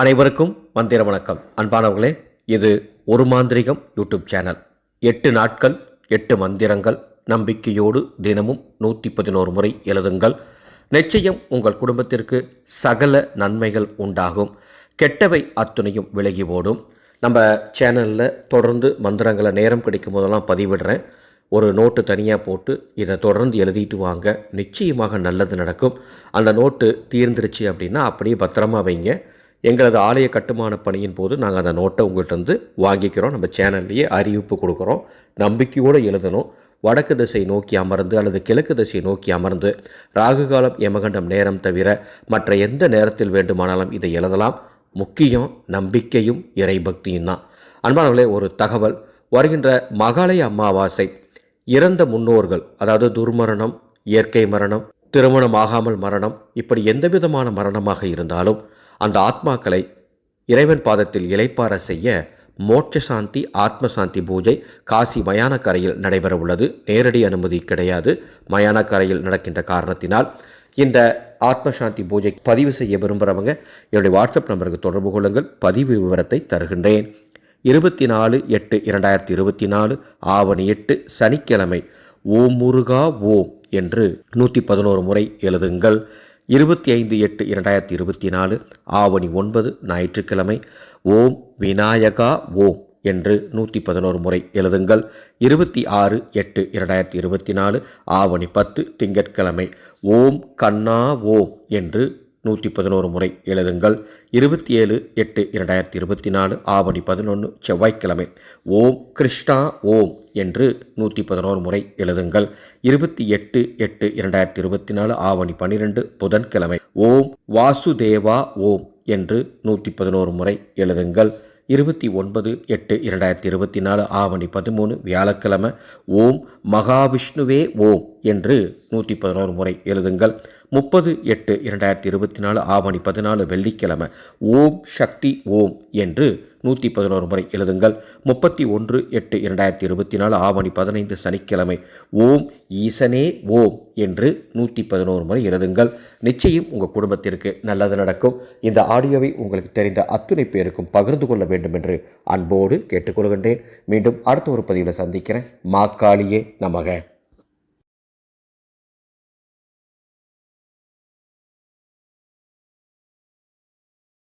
அனைவருக்கும் மந்திர வணக்கம். அன்பானவர்களே இது ஒரு மாந்திரிகம் யூடியூப் சேனல். எட்டு நாட்கள் எட்டு மந்திரங்கள் நம்பிக்கையோடு தினமும் நூற்றி பதினோரு முறை எழுதுங்கள். நிச்சயம் உங்கள் குடும்பத்திற்கு சகல நன்மைகள் உண்டாகும். கெட்டவை அத்துணையும் விலகி ஓடும். நம்ம சேனலில் தொடர்ந்து மந்திரங்களை நேரம் கிடைக்கும் போதெல்லாம் பதிவிடுறேன். ஒரு நோட்டு தனியாக போட்டு இதை தொடர்ந்து எழுதிட்டு வாங்க. நிச்சயமாக நல்லது நடக்கும். அந்த நோட்டு தீர்ந்துருச்சு அப்படின்னா அப்படியே பத்திரமா வைங்க. எங்களது ஆலய கட்டுமான பணியின் போது நாங்கள் அந்த நோட்டை உங்கள்கிட்ட இருந்து வாங்கிக்கிறோம். நம்ம சேனல்லையே அறிவிப்பு கொடுக்குறோம். நம்பிக்கையோடு எழுதணும். வடக்கு திசை நோக்கி அமர்ந்து அல்லது கிழக்கு திசை நோக்கி அமர்ந்து ராகு காலம் யமகண்டம் நேரம் தவிர மற்ற எந்த நேரத்தில் வேண்டுமானாலும் இதை எழுதலாம். முக்கியம் நம்பிக்கையும் இறைபக்தியும் தான். அன்பானவர்களே ஒரு தகவல். வருகின்ற மகாலய அமாவாசை இறந்த முன்னோர்கள் அதாவது துர்மரணம் இயற்கை மரணம் திருமணம் ஆகாமல் மரணம் இப்படி எந்த விதமான மரணமாக இருந்தாலும் அந்த ஆத்மாக்களை இறைவன் பாதத்தில் இலைப்பார செய்ய மோட்ச சாந்தி ஆத்ம சாந்தி பூஜை காசி மயானக்கரையில் நடைபெற உள்ளது நேரடி அனுமதி கிடையாது. மயானக்கரையில் நடக்கின்ற காரணத்தினால் இந்த ஆத்ம சாந்தி பூஜை பதிவு செய்ய விரும்புகிறவங்க என்னுடைய வாட்ஸ்அப் நம்பருக்கு தொடர்பு கொள்ளுங்கள். பதிவு விவரத்தை தருகின்றேன். இருபத்தி நாலு எட்டு இரண்டாயிரத்தி இருபத்தி நாலு ஆவணி எட்டு சனிக்கிழமை ஓம் முருகா ஓம் என்று நூற்றி பதினோரு முறை எழுதுங்கள். இருபத்தி ஐந்து எட்டு இரண்டாயிரத்தி இருபத்தி நாலு ஆவணி ஒன்பது ஞாயிற்றுக்கிழமை ஓம் விநாயகா ஓம் என்று நூற்றி பதினோரு முறை எழுதுங்கள். இருபத்தி ஆறு எட்டு இரண்டாயிரத்தி இருபத்தி நாலு ஆவணி பத்து திங்கட்கிழமை ஓம் கண்ணா ஓம் என்று நூற்றி பதினோரு முறை எழுதுங்கள். இருபத்தி ஏழு எட்டு இரண்டாயிரத்தி இருபத்தி நாலு ஆவணி பதினொன்று செவ்வாய்க்கிழமை. ஓம் கிருஷ்ணா ஓம் என்று நூற்றி பதினோரு முறை எழுதுங்கள். இருபத்தி எட்டு எட்டு இரண்டாயிரத்தி இருபத்தி நாலு ஆவணி பன்னிரெண்டு புதன்கிழமை. ஓம் வாசுதேவா ஓம் என்று நூற்றி பதினோரு முறை எழுதுங்கள். இருபத்தி ஒன்பது எட்டு இரண்டாயிரத்தி இருபத்தி நாலு ஆவணி பதிமூணு வியாழக்கிழமை. ஓம் மகாவிஷ்ணுவே ஓம் என்று நூற்றி பதினோரு முறை எழுதுங்கள். முப்பது எட்டு இரண்டாயிரத்தி இருபத்தி நாலு ஆவணி பதினாலு வெள்ளிக்கிழமை. ஓம் சக்தி ஓம் என்று நூற்றி பதினோரு முறை எழுதுங்கள். முப்பத்தி ஒன்று எட்டு இரண்டாயிரத்தி இருபத்தி நாலு ஆவணி பதினைந்து சனிக்கிழமை. ஓம் ஈசனே ஓம் என்று நூற்றி பதினோரு முறை எழுதுங்கள். நிச்சயம் உங்கள் குடும்பத்திற்கு நல்லது நடக்கும். இந்த ஆடியோவை உங்களுக்கு தெரிந்த அத்துணை பேருக்கும் பகிர்ந்து கொள்ள வேண்டும் என்று அன்போடு கேட்டுக்கொள்கின்றேன். மீண்டும் அடுத்த ஒரு பதிவில் சந்திக்கிறேன். மாக்காளியே நமக.